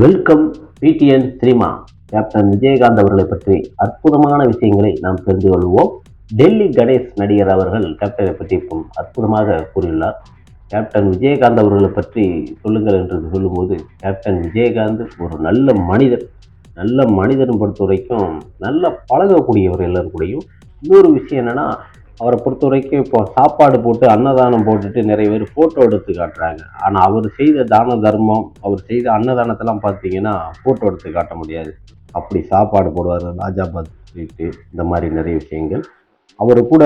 Welcome PTN cinema. Captain Vijayakanth அவர்களை பற்றி அற்புதமான விஷயங்களை நாம் தெரிந்து கொள்வோம். டெல்லி கணேஷ் நடிகர் அவர்கள் கேப்டனை பற்றி இப்போ அற்புதமாக கூறியுள்ளார். கேப்டன் விஜயகாந்த் அவர்களை பற்றி சொல்லுங்கள் என்று சொல்லும்போது கேப்டன் விஜயகாந்த் ஒரு நல்ல மனிதர். நல்ல மனிதன் பொறுத்த வரைக்கும் நல்ல பழகக்கூடியவர் எல்லாரும் கூடயும். இன்னொரு விஷயம் என்னென்னா அவரை பொறுத்த வரைக்கும் இப்போ சாப்பாடு போட்டு அன்னதானம் போட்டுட்டு நிறைய பேர் ஃபோட்டோ எடுத்து காட்டுறாங்க. ஆனால் அவர் செய்த தான தர்மம் அவர் செய்த அன்னதானத்தெல்லாம் பார்த்தீங்கன்னா ஃபோட்டோ எடுத்து காட்ட முடியாது. அப்படி சாப்பாடு போடுவார் ராஜாபாத் ஸ்ட்ரீட்டு இந்த மாதிரி நிறைய விஷயங்கள். அவர் கூட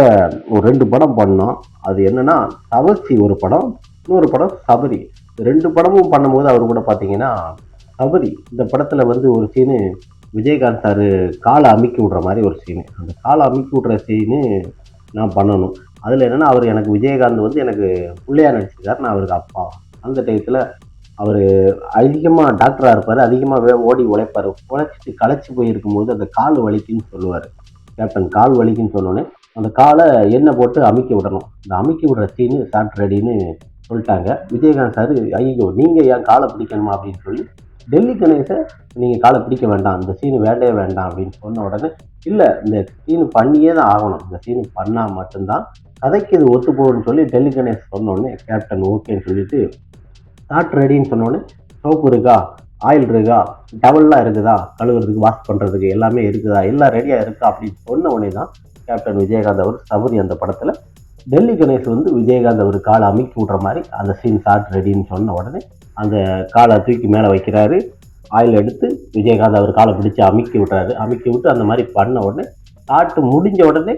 ஒரு ரெண்டு படம் பண்ணோம். அது என்னென்னா தவசி ஒரு படம் இன்னொரு படம் சபரி. ரெண்டு படமும் பண்ணும்போது அவர் கூட பார்த்தீங்கன்னா சபரி இந்த படத்தில் வந்து ஒரு சீனு விஜயகாந்த் சார் காலை அமுக்கி விட்ற மாதிரி ஒரு சீனு அந்த காலை அமுக்கி விட்ற சீனு நான் பண்ணணும். அதில் என்னென்னா அவர் எனக்கு விஜயகாந்த் வந்து எனக்கு பிள்ளையார் நடிச்சிருக்கார். நான் அவருக்கு அப்பா. அந்த டயத்தில் அவர் அதிகமாக டாக்டராக இருப்பார். அதிகமாக ஓடி உழைப்பார். உழைச்சிட்டு களைச்சி போயிருக்கும்போது அந்த கால் வலிக்குன்னு சொல்லுவார். கேப்டன் கால் வலிக்குன்னு சொன்னோன்னே அந்த காலை எண்ணெய் போட்டு அமுக்கி விடணும். இந்த அமுக்கி விடுற சீனு சாட் ரெடின்னு சொல்லிட்டாங்க. விஜயகாந்த் சார் ஐயோ நீங்கள் ஏன் காலை பிடிக்கணுமா அப்படின்னு சொல்லி டெல்லி கணேசை நீங்கள் காலை பிடிக்க வேண்டாம் இந்த சீனு வேண்டவே வேண்டாம் அப்படின்னு சொன்ன உடனே இல்லை இந்த சீனு பண்ணியே தான் ஆகணும். இந்த சீனு பண்ணால் மட்டும்தான் கதைக்கு இது ஒத்து போகும்னு சொல்லி டெல்லி கணேஷ் சொன்னோடனே கேப்டன் ஓகேன்னு சொல்லிட்டு தாட் ரெடின்னு சொன்னோடனே சோப்பு இருக்கா? ஆயில் இருக்கா? டவல்லாம் இருக்குதா? கழுவுறதுக்கு வாஷ் பண்ணுறதுக்கு எல்லாமே இருக்குதா? எல்லாம் ரெடியாக இருக்கா? அப்படின்னு சொன்ன உடனே தான் கேப்டன் விஜயகாந்த் அவர் சபரி அந்த படத்தில் டெல்லி கணேஷ் வந்து விஜயகாந்த் அவர் காலை அமுக்கி விட்ற மாதிரி அந்த சீன் ஷார்ட் ரெடின்னு சொன்ன உடனே அந்த காலை தூக்கி மேலே வைக்கிறாரு. ஆயில் எடுத்து விஜயகாந்த் அவர் காலை பிடிச்சி அமுக்கி விட்றாரு. அமுக்கி விட்டு அந்த மாதிரி பண்ண உடனே ஷார்ட் முடிஞ்ச உடனே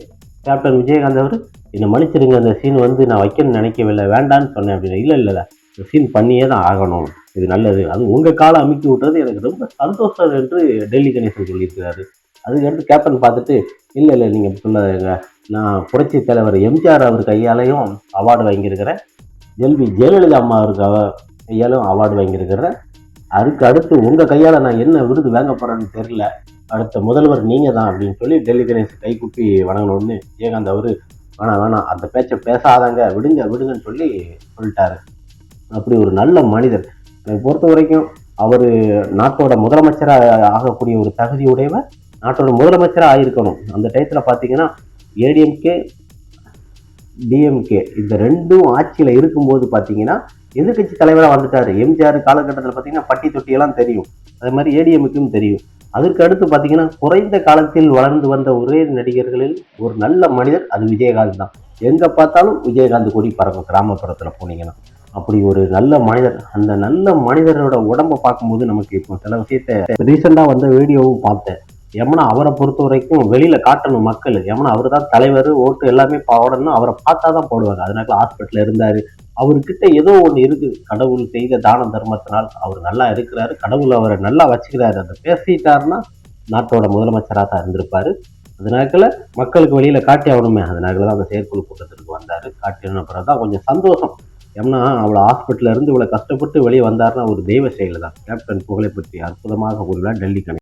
கேப்டன் விஜயகாந்த் அவர் என்னை மன்னிச்சிடுங்க அந்த சீன் வந்து நான் வைக்கணும்னு நினைக்கவில்லை வேண்டான்னு சொன்னேன் அப்படின்னு இல்லை இல்லை இந்த சீன் பண்ணியே தான் ஆகணும். இது நல்லது. அது உங்கள் காலை அமுக்கி விட்றது எனக்கு ரொம்ப சந்தோஷம் என்று டெல்லி கணேசன் சொல்லியிருக்கிறாரு. அதுக்கடுத்து கேப்டன் பார்த்துட்டு இல்லை இல்லை நீங்கள் சொல்லாதீங்க. நான் புரட்சி தலைவர் எம்ஜிஆர் அவர் கையாலையும் அவார்டு வாங்கியிருக்கிறேன். எல்வி ஜெயலலிதா அம்மா அவருக்கு கையாலும் அவார்டு வாங்கியிருக்கிறேன். அதுக்கு அடுத்து உங்கள் கையால் நான் என்ன விருது வாங்க போகிறேன்னு தெரில அடுத்த முதல்வர் நீங்கள் தான் அப்படின்னு சொல்லி டெல்லி கணேஷ் கைக்குப்பி வணங்கணும்னு விஜயகாந்த் அவர் வேணாம் வேணாம் அந்த பேச்சை பேசாதாங்க விடுங்க விடுங்கன்னு சொல்லி சொல்லிட்டாரு. அப்படி ஒரு நல்ல மனிதர். என்னை பொறுத்த வரைக்கும் அவர் நாட்டோட முதலமைச்சராக ஆகக்கூடிய ஒரு தகுதியுடையவர் நாட்டோட முதலமைச்சராக ஆயிருக்கணும். அந்த டயத்தில் பார்த்தீங்கன்னா ஏடிஎம்கே டிஎம்கே இந்த ரெண்டும் ஆட்சியில் இருக்கும்போது பார்த்தீங்கன்னா எதிர்க்கட்சி தலைவராக வந்துட்டார். எம்ஜிஆர் காலகட்டத்தில் பார்த்தீங்கன்னா பட்டி தொட்டியெல்லாம் தெரியும். அதே மாதிரி ஏடிஎம்க்கும் தெரியும். அதற்கு அடுத்து பார்த்தீங்கன்னா குறைந்த காலத்தில் வளர்ந்து வந்த ஒரே நடிகர்களில் ஒரு நல்ல மனிதர் அது விஜயகாந்த் தான். எங்கே பார்த்தாலும் விஜயகாந்த் கொடி பறக்கும் கிராமப்புறத்தில் போனீங்கன்னா. அப்படி ஒரு நல்ல மனிதர் அந்த நல்ல மனிதரோட உடம்பை பார்க்கும்போது நமக்கு இப்போ சில விஷயத்த ரீசெண்டாக வந்த வீடியோவும் பார்த்தேன். எமனா அவரை பொறுத்த வரைக்கும் வெளியில காட்டணும் மக்கள். எமனா அவர் தான் தலைவர் ஓட்டு எல்லாமே போடணும் அவரை பார்த்தா தான் போடுவாங்க அதனால ஹாஸ்பிட்டல் இருந்தாரு. அவர்கிட்ட ஏதோ ஒன்று இருக்குது கடவுள் செய்த தான தர்மத்தினால் அவர் நல்லா இருக்கிறாரு. கடவுள் அவரை நல்லா வச்சுக்கிறாரு. அந்த பேசிட்டாருன்னா நாட்டோட முதலமைச்சராக தான் இருந்திருப்பாரு. அதனால மக்களுக்கு வெளியில காட்டி ஆகணுமே. அதனால தான் அந்த செயற்குழு கூட்டத்திற்கு வந்தாரு. காட்டின அப்புறம் தான் கொஞ்சம் சந்தோஷம். ஏன்னா அவ்வளோ ஹாஸ்பிட்டல்ல இருந்து இவ்வளோ கஷ்டப்பட்டு வெளியே வந்தாருன்னா ஒரு தெய்வ செயல் தான் கேப்டன் புகழை பற்றி அற்புதமாக கூறினார் டெல்லி கணக்கு